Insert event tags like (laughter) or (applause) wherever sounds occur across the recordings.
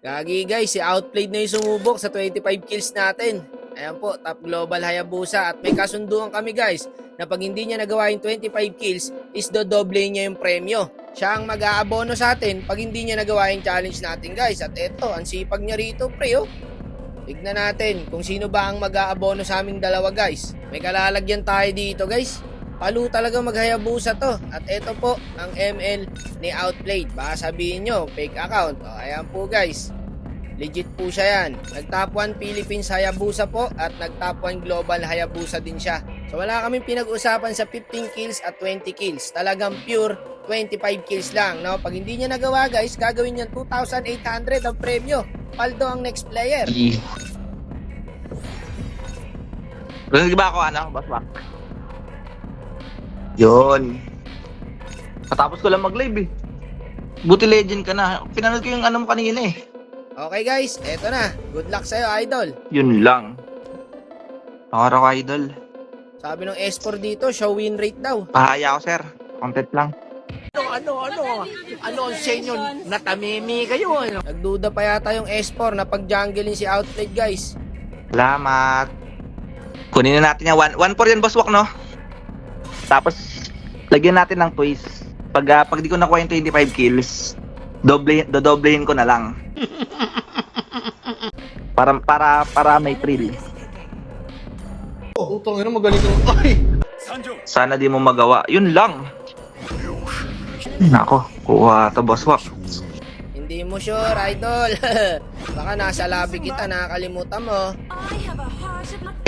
Gagi guys, si Outplayed na yung sumubok sa 25 kills natin. Ayan po, top global Hayabusa at may kasunduan kami guys na pag hindi niya nagawa yung 25 kills is dodoble niya yung premyo. Siya ang mag-aabono sa atin pag hindi niya nagawa yung challenge natin guys. At eto, ang sipag niya rito pre oh. Tignan natin kung sino ba ang mag-aabono sa aming dalawa guys. May kalalagyan tayo dito guys. Palo talaga maghayabusa to. At eto po, ang ML ni Outplayed. Baka sabihin nyo, fake account. O, ayan po guys. Legit po siya yan. Nag-top 1 Philippines Hayabusa po at nag-top 1 Global Hayabusa din siya. So wala kaming pinag-usapan sa 15 kills at 20 kills. Talagang pure 25 kills lang. No? Pag hindi niya nagawa guys, gagawin niya 2,800 ang premyo. Paldo ang next player. Rinig ba ako, ano? Basbak? Yun. Katapos ko lang mag-live eh. Buti legend ka na. Pinanood ko yung ano mo kanina eh. Okay guys, eto na. Good luck sa'yo idol. Yun lang. Araw idol. Sabi ng S4 dito, show win rate daw. Pahaya ako sir. Content lang. Ano, ano, ano ang sa inyo? Natamimi kayo, ano? Nagduda pa yata yung S4 na pag-junglein si Outplayed guys. Salamat. Kunin na natin yan. One, one for yan, boss walk, no? Tapos, lagyan natin ng twist. Pag, ah, pag di ko nakuha yung 25 kills, doble, dodoblehin ko na lang. (laughs) para, para, para may thrill. Utang ina, magaling ka. Ay! Sana di mo magawa. Yun lang. Nako, kuha to boss walk. Hindi mo sure, idol. (laughs) Baka nasa labi kita, nakakalimutan mo.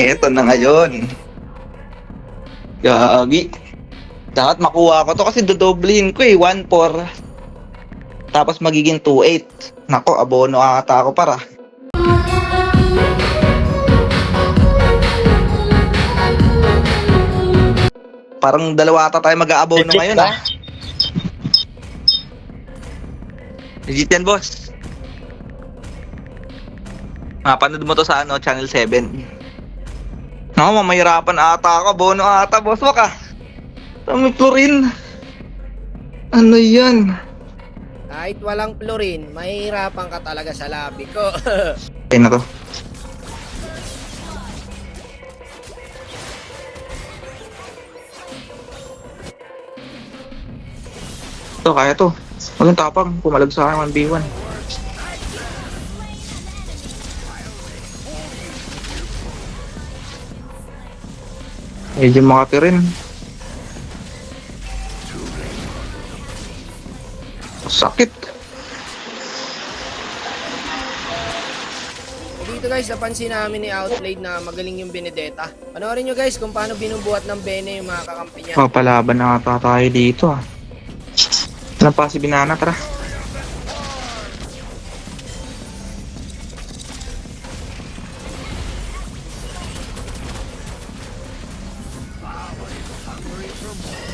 Eto na ngayon. Gagi. Dapat makuha ko to kasi dodoblehin ko eh. 1-4. Tapos magiging 2-8. Nako, abono ata ako para. Parang dalawa ata tayo mag-aabono ngayon ah. Legit yan, boss. Mapanood mo to sa ano, Channel 7. Ako, mamahirapan ata ako. Bono ata, boss. Waka. Tami rin. Ano yan? Kahit walang fluorine, mahirapan ka talaga sa labi ko. (laughs) Ay na to. Ito, kaya to. Walang tapang. Pumalag sa akin 1v1. Medyo makati rin. Sakit. Dito guys, napansin namin ni Outplayed na magaling yung Benedetta. Panoorin nyo guys kung paano binubuhat ng Bene yung mga kakampi niya. Papalaban na ata tayo dito ah. Ano pa si Binana, tara.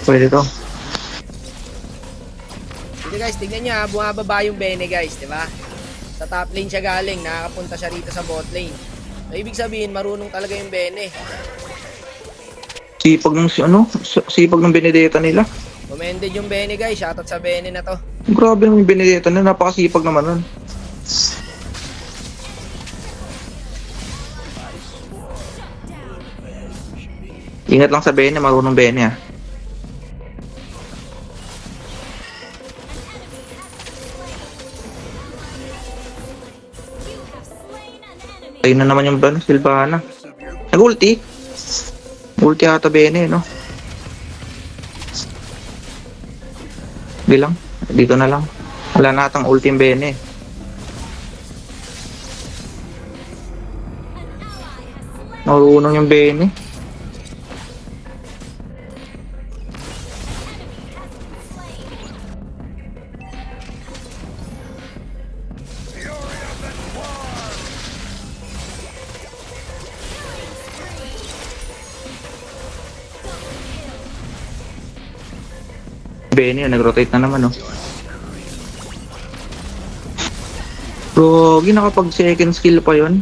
Pwede to. Guys, tignan nyo ha, bumababa yung Bene guys, di ba? Sa top lane siya galing, nakakapunta siya rito sa bot lane. So, ibig sabihin, marunong talaga yung Bene. Sipag ng si ano, si- sipag ng Benedetta nila. Commended yung Bene guys, shoutout sa Bene na to. Grabe yung Benedetta nila, napakasipag naman nun. Ingat lang sa Bene, marunong Bene ah. Ayun na naman yung ano, Silvana. Nag-ulti. Ulti ata Bene, no? Sige lang. Dito na lang. Wala na atang ultim Bene. Marunong yung Bene. Bene, nag-rotate na naman, oh. Bro, nakapag second skill pa yon.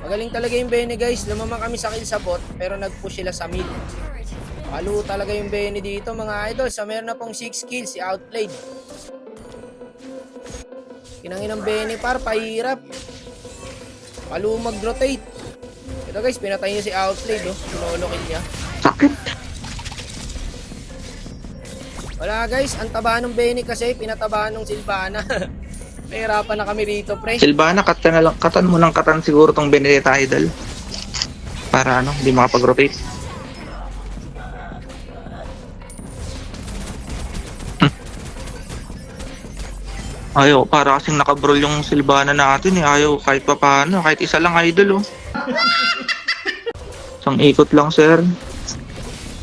Magaling talaga yung Bene guys, lumamang kami sa kill sa bot, pero nag-push sila sa mid. Palo talaga yung Bene dito mga idol, sa meron na pong 6 kills si Outplayed. Kinangin ng Benepar, pahirap. Palo mag-rotate. Ito guys, pinatay niya si Outplayed, oh. Sinolokin niya. Sakit. Wala guys, ang taba ng Bene kasi, pinatabahan ng Silvana. (laughs) Nahirapan na kami rito, pre. Silvana, cut na lang. Katan mo ng katan siguro tong Benedetta Idol. Para ano, hindi makapag-rotate. Hmm. Ayaw, para kasing nakabrol yung Silvana natin eh. Ayaw kahit pa paano, kahit isa lang idol oh. (laughs) Isang ikot lang sir.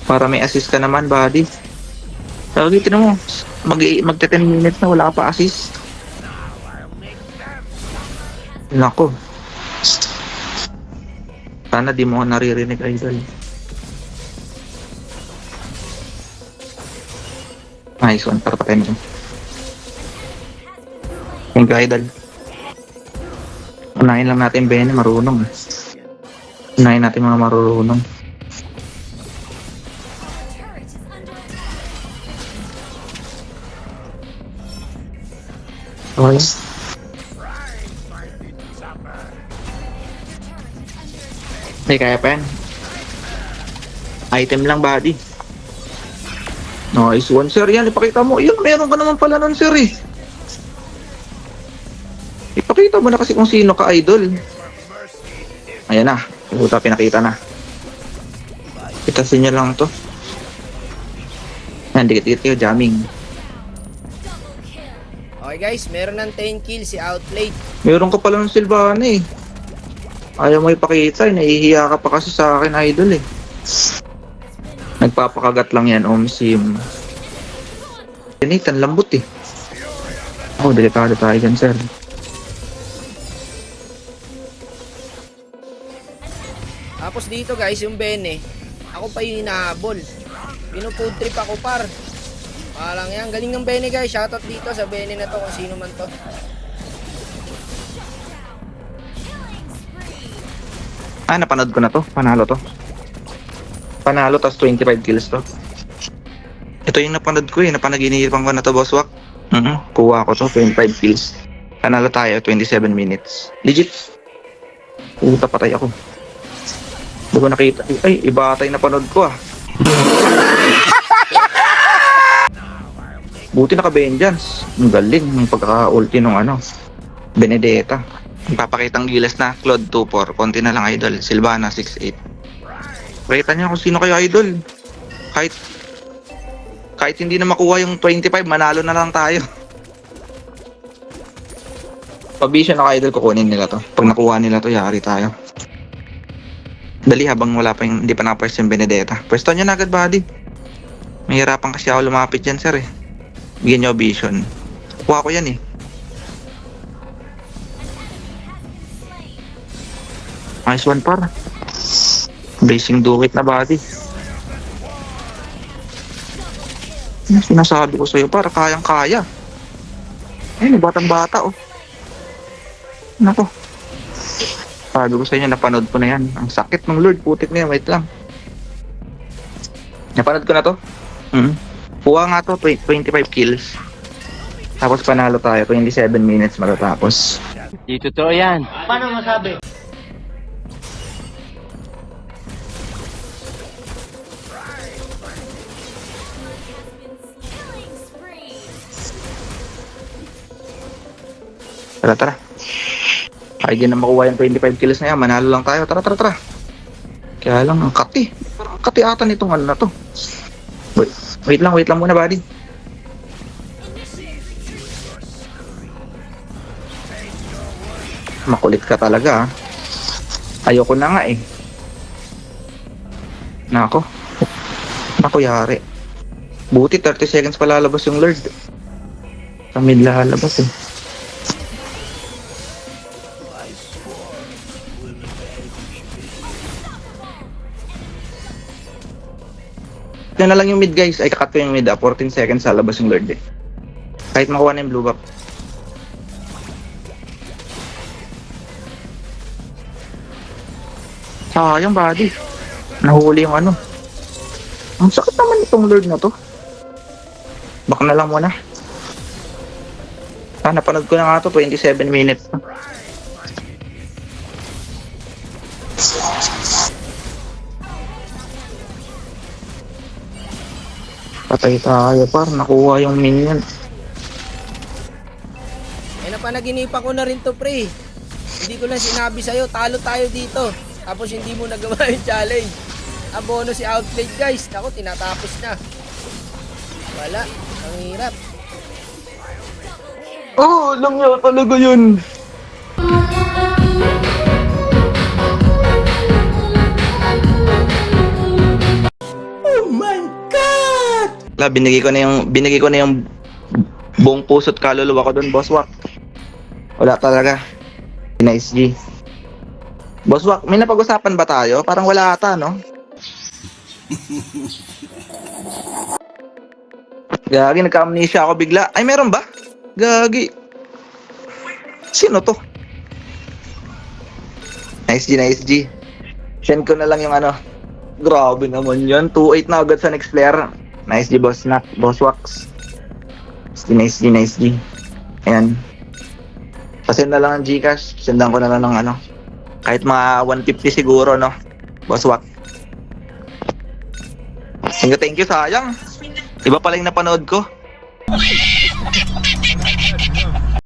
Para may assist ka naman, buddy. Sabi, tinan mo, mag, magte 10 minutes na wala ka pa assist. Nako. Sana di mo ako naririnig, idol. Nice one, para patayin mo. Thank you, idol. Unahin lang natin Bene, marunong. Unahin natin mga marunong. Okay. Hindi, kaya pa yan. Item lang, buddy. Nice one, sir. Yan, ipakita mo. Yun, meron ka naman pala nun, sir, eh. Ipakita mo na kasi kung sino ka, idol. Ayan na. Puta, pinakita na. Itasin niya lang to. Yan, dikit-dikit kayo, jamming. Okay guys, meron ng 10 kills si Outplayed. Meron ka pala ng Silvana, eh. Ayaw mo ipakita, eh. Nahihiya ka pa kasi sa akin, idol, eh. Nagpapakagat lang yan, Om Sim. Nathan, lambot, eh. Oh, delikado tayo dyan, sir. Tapos dito guys, yung Bene, ako pa yung hinahabol. Pinufood trip ako par. Parang yan, galing ng Bene guys. Shoutout dito sa Bene na to kung sino man to. Ah, napanood ko na to. Panalo to. Panalo, tas 25 kills to. Ito yung napanood ko eh. Napanaginipan ko na to, boss Wak. Mhm. Kuha ko to, 25 kills. Panalo tayo, 27 minutes. Legit. Puta, patay ako. Hindi ko nakita. Ay, iba yung napanood ko ah. Buti naka-vengeance. Ang galing ng pagka-ulti nung ano. Benedetta. Papakitang gilas na Claude 2-4. Konti na lang idol. Silvana 6-8. Pakita niyo kung sino kayo idol. Kahit kahit hindi na makuha yung 25, manalo na lang tayo. Pabisyo na idol kukunin nila to. Pag nakuha nila to, yari tayo. Dali habang wala pa yung, hindi pa na-pwest yung Benedetta. Pwesto nyo na agad, buddy. Mahirapan kasi ako lumapit dyan, sir eh. Bigyan nyo vision. Kuha ko yan eh. Nice one par. Blazing do it na body. Ano sinasabi ko sa'yo para kayang-kaya. Ayun, batang bata oh. Nako. Sabi ko sa inyo, napanood ko na yan. Ang sakit ng Lord, putik na yan, wait lang. Napanood ko na to? Mhm. Kuha nga to, 20 25 kills. Tapos panalo tayo, 27 minutes matatapos. Di totoo yan. Tara, tara. Ay, di na makuha yung 25 kills na yan. Manalo lang tayo. Tara, tara, tara. Kaya lang, ang kati. Parang ang kati ata nitong ano na to. Wait, wait lang, wait lang muna, buddy. Makulit ka talaga, ah. Ayoko na nga, eh. Nako. Nako, yari. Buti 30 seconds pa lalabas yung Lord. Sa mid lalabas, eh. Na lang yung mid guys. Ay kakat ko yung mid ah. 14 seconds sa labas yung lord eh. Kahit makuha na yung blue buff. Sayang buddy. Nahuli yung ano. Ang sakit naman itong lord na to. Baka na lang muna. Ah, napanood ko na nga to, 27 minutes. Patay tayo, par. Nakuha yung minion. Eh napanaginipan ko na rin to pre. Hindi ko lang sinabi sa'yo, talo tayo dito. Tapos hindi mo nagawa (laughs) yung challenge. Abono si Outplayed guys. Ako, tinatapos na. Wala. Ang hirap. Oo, oh, niya talaga yun. La, binigay ko na yung binigay ko na yung buong puso't kaluluwa ko doon, Boss Wak. Wala talaga. Nice G. Boss Wak, may napag-usapan ba tayo? Parang wala ata, no? (laughs) Gagi, nagka-amnesia ako bigla. Ay, meron ba? Gagi. Sino to? Nice G, nice G. Send ko na lang yung ano. Grabe naman yan. 2-8 na agad sa next player. Nice G, boss Nak. Boss Wax. Nice G, nice G. Ayan. Pasend na lang ang Gcash. Sendan ko na lang ng ano. Kahit mga 150 siguro, no? Boss Wax. Thank you, thank you. Sayang. Iba pala yung napanood ko.